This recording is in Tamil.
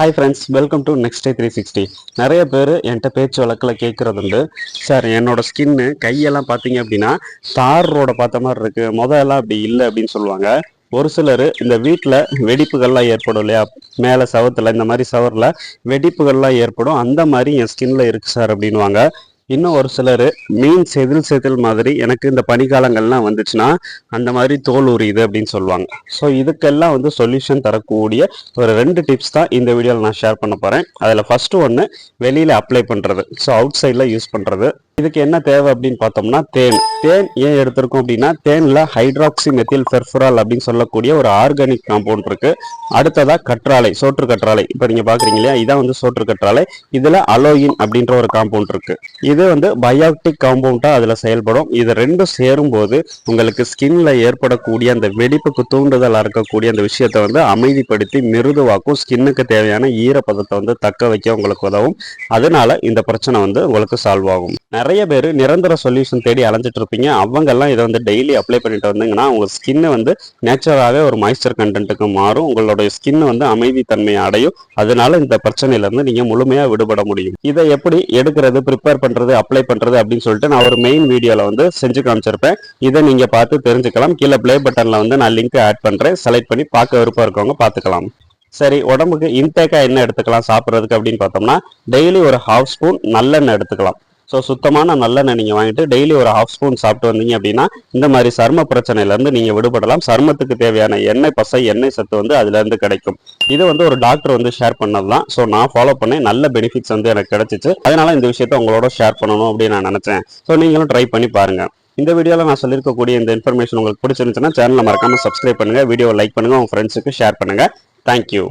Hi friends welcome to next day three sixty நிறைய பேர் என்கிட்ட பேச்சு வழக்கில் கேட்குறது உண்டு. சார் என்னோட ஸ்கின்னு கையெல்லாம் பார்த்தீங்க அப்படின்னா தார் ரோட பார்த்த மாதிரி இருக்கு. முதல்லாம் அப்படி இல்லை அப்படின்னு சொல்லுவாங்க. ஒரு சிலர் இந்த வீட்டில் வெடிப்புகள்லாம் ஏற்படும் இல்லையா? மேலே சவத்தில் இந்த மாதிரி சவரில் வெடிப்புகள்லாம் ஏற்படும். அந்த மாதிரி என் ஸ்கின்ல இருக்கு சார் அப்படின்வாங்க இன்னும் ஒரு சிலர் மீன் செதில் செதில் மாதிரி எனக்கு இந்த பனிக்காலங்கள்லாம் வந்துச்சுன்னா அந்த மாதிரி தோல் உரியுது அப்படின்னு சொல்லுவாங்க. ஸோ இதுக்கெல்லாம் வந்து சொல்யூஷன் தரக்கூடிய ஒரு ரெண்டு டிப்ஸ் தான் இந்த வீடியோவில் நான் ஷேர் பண்ண போகிறேன் அதில் ஃபஸ்ட்டு ஒன்று வெளியில் அப்ளை பண்ணுறது ஸோ அவுட் சைடில் யூஸ் பண்ணுறது இதுக்கு என்ன தேவை அப்படின்னு பார்த்தோம்னா தேன். தேன் ஏன் எடுத்திருக்கோம் அப்படின்னா தேனில் ஹைட்ராக்சி மெத்தில் பெர்ஃபுரால் அப்படின்னு சொல்லக்கூடிய ஒரு ஆர்கானிக் காம்பவுண்ட் இருக்கு. அடுத்ததா கற்றாழை சோற்று கற்றாழை. இப்போ நீங்க பாக்குறீங்க இல்லையா? இதான் வந்து சோற்று கற்றாழை. இதுல அலோயின் அப்படின்ற ஒரு காம்பவுண்ட் இருக்கு. இது வந்து பயோட்டிக் காம்பவுண்டா அதுல செயல்படும். இது ரெண்டும் சேரும் போது உங்களுக்கு ஸ்கின்ல ஏற்படக்கூடிய அந்த வெடிப்புக்கு தூண்டுதலா இருக்கக்கூடிய அந்த விஷயத்தை வந்து அமைதிப்படுத்தி மிருதுவாக்கும் ஸ்கின்னுக்கு தேவையான ஈரப்பதத்தை வந்து தக்க வைக்க உங்களுக்கு உதவும். அதனால இந்த பிரச்சனை வந்து உங்களுக்கு சால்வ் ஆகும். நிறைய நிறைய பேர் நிரந்தர சொல்யூஷன் தேடி அலைஞ்சிட்டு இருப்பீங்க அவங்கெல்லாம் இதை வந்து டெய்லி அப்ளை பண்ணிட்டு வந்தீங்கன்னா உங்க ஸ்கின்னு வந்து நேச்சுரலாகவே ஒரு மாய்ஸ்சர் கண்டென்ட்டுக்கு மாறும். உங்களுடைய ஸ்கின் வந்து அமைதி தன்மையை அடையும். அதனால இந்த பிரச்சனையில இருந்து நீங்க முழுமையா விடுபட முடியும். இதை எப்படி எடுக்கிறது ப்ரிப்பேர் பண்றது அப்ளை பண்றது அப்படின்னு சொல்லிட்டு நான் ஒரு மெயின் வீடியோவில் வந்து செஞ்சு காமிச்சிருப்பேன். இதை நீங்க பார்த்து தெரிஞ்சுக்கலாம். கீழே ப்ளே பட்டன்ல வந்து நான் லிங்க் ஆட் பண்றேன். செலக்ட் பண்ணி பார்க்க விருப்பம் இருக்கவங்க பார்த்துக்கலாம். சரி உடம்புக்கு இன்டேக்கா என்ன எடுத்துக்கலாம் சாப்பிட்றதுக்கு அப்படின்னு பார்த்தோம்னா டெய்லி ஒரு ஹாஃப் ஸ்பூன் நல்லெண்ணெய் எடுத்துக்கலாம். ஸோ சுத்தமான நல்லெண்ணெய் நீங்கள் வாங்கிட்டு டெய்லி ஒரு ஹாஃப் ஸ்பூன் சாப்பிட்டு வந்தீங்க அப்படின்னா இந்த மாதிரி சர்ம பிரச்சனையிலேருந்து நீங்கள் விடுபடலாம். சர்மத்துக்கு தேவையான எண்ணெய் பசை எண்ணெய் சத்து வந்து அதுலேருந்து கிடைக்கும். இது வந்து ஒரு டாக்டர் வந்து ஷேர் பண்ணது தான் ஸோ நான் ஃபாலோ பண்ணேன் நல்ல பெனிஃபிட்ஸ் வந்து எனக்கு கிடைச்சிச்சு. அதனால இந்த விஷயத்த உங்களோட ஷேர் பண்ணணும் அப்படின்னு நான் நினச்சேன். ஸோ நீங்களும் ட்ரை பண்ணி பாருங்கள் இந்த வீடியோவில் நான் சொல்லியிருக்கக்கூடிய இந்த இன்ஃபர்மேஷன் உங்களுக்கு பிடிச்சிருந்துச்சுன்னா சேனலை மறக்காமல் சப்ஸ்கிரைப் பண்ணுங்கள் வீடியோ லைக் பண்ணுங்கள் உங்கள் ஃப்ரெண்ட்ஸுக்கு ஷேர் பண்ணுங்கள் தேங்க்யூ